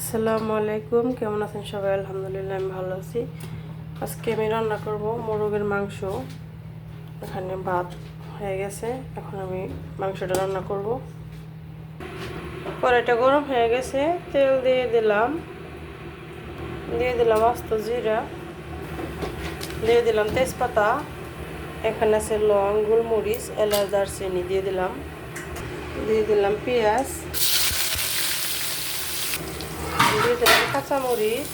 আসসালামু আলাইকুম, কেমন আছেন সবাই? আলহামদুলিল্লাহ, আমি ভালো আছি। আজকে আমি রান্না করব মোরগের মাংস। এখানে ভাত হয়ে গেছে। এখন আমি মাংসটা রান্না করব। কড়াইটা গরম হয়ে গেছে। তেল দিয়ে দিলাম। দিয়ে দিলাম আস্ত জিরা। দিয়ে দিলাম তেজপাতা। এখানে আছে লং, গোলমরিচ, এলাচ, দারচিনি দিয়ে দিলাম। দিয়ে দিলাম পেঁয়াজ দিয়ে দিলাম কাঁচামরিচ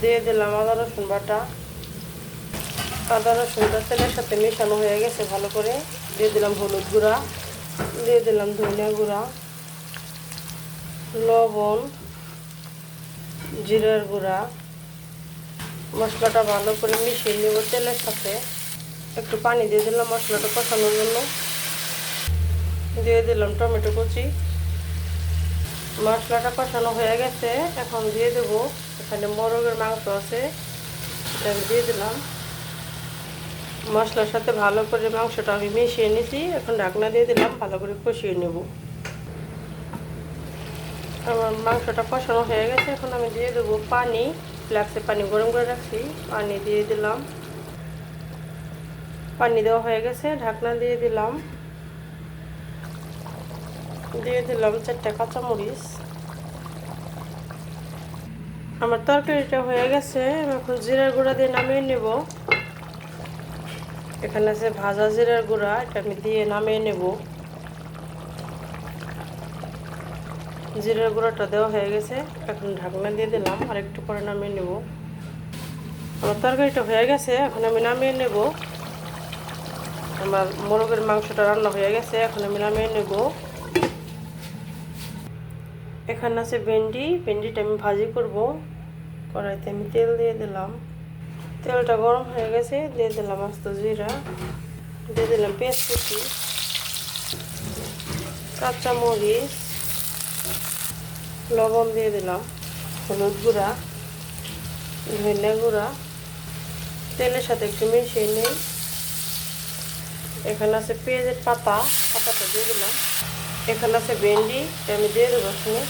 দিয়ে দিলাম আদা রসুন বাটা। আদা রসুনটা তেলের সাথে মেশানো হয়ে গেছে ভালো করে। দিয়ে দিলাম হলুদ গুঁড়া, দিয়ে দিলাম ধনিয়া গুঁড়া, লবণ, জিরার গুঁড়া। মশলাটা ভালো করে মিশিয়ে নেব তেলের সাথে। একটু পানি দিয়ে দিলাম মশলাটা কষানোর জন্য। দিয়ে দিলাম টমেটো কুচি। মশলাটা কষানো হয়ে গেছে। এখন দিয়ে দেব। এখানে মোরগের মাংস আছে। এটা দিয়ে দিলাম। মশলার সাথে ভালো করে মাংসটা আমি মিশিয়ে নিছি এখন ঢাকনা দিয়ে দিলাম, ভালো করে কষিয়ে নেব। আমার মাংসটা কষানো হয়ে গেছে। এখন আমি দিয়ে দেবো পানি। ফ্লাক্সে পানি গরম করে রাখছি। পানি দিয়ে দিলাম। পানি দেওয়া হয়ে গেছে। ঢাকনা দিয়ে দিলাম। দিয়ে দিলাম চারটা কাঁচামরিচ। আমার তরকারিটা হয়ে গেছে এখন জিরার গুঁড়া দিয়ে নামিয়ে নেব। এখানে আছে ভাজা জিরার গুঁড়া, এটা আমি দিয়ে নামিয়ে নেব। জিরার গুঁড়াটা দেওয়া হয়ে গেছে, এখন ঢাকনা দিয়ে দিলাম, আর একটু পরে নামিয়ে নেব। আমার তরকারিটা হয়ে গেছে, এখন আমি নামিয়ে নেব। আমার মোরগের মাংসটা রান্না হয়ে গেছে, এখন আমি নামিয়ে নেব। এখানে আছে ভেন্ডি, ভেন্ডিটা আমি ভাজি করব। কড়াইতে আমি তেল দিয়ে দিলাম। তেলটা গরম হয়ে গেছে, দিয়ে দিলাম আস্ত জিরা, দিয়ে দিলাম পেঁয়াজ কুচি কাঁচা মরিচ লবণ দিয়ে দিলাম হলুদ গুঁড়া, ধনিয়া গুঁড়া। তেলের সাথে একটু মিশিয়ে নিই। এখানে আছে পেঁয়াজের পাতা, পাতাটা দিয়ে দিলাম। এখানে আছে ভেন্ডি আমি দিয়ে দেবো শুনে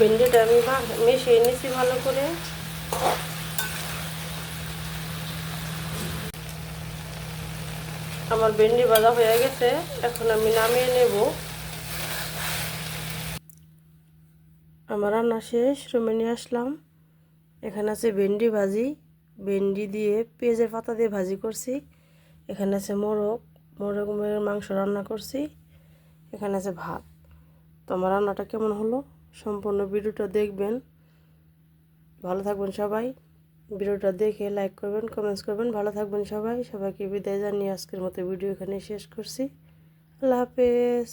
ভেন্ডিটা আমি মিশিয়ে নিছি ভালো করে। আমার ভেন্ডি ভাজা হয়ে গেছে, এখন আমি নামিয়ে নেব। আমার রান্না শেষ, রুমে নিয়ে আসলাম। এখানে আছে ভেন্ডি ভাজি, ভেন্ডি দিয়ে পেঁয়াজের পাতা দিয়ে ভাজি করছি। এখানে আছে মোরগ, মোরগের মাংস রান্না করছি। এখানে আছে ভাত। তো আমার রান্নাটা কেমন হলো? সম্পূর্ণ ভিডিওটা দেখবেন। ভালো থাকবেন সবাই। ভিডিওটা দেখে লাইক করবেন কমেন্টস করবেন। ভালো থাকবেন সবাই। সবাইকে বিদায় জানিয়ে আজকের মতো ভিডিও এখানে শেষ করছি। আল্লাহ হাফেজ।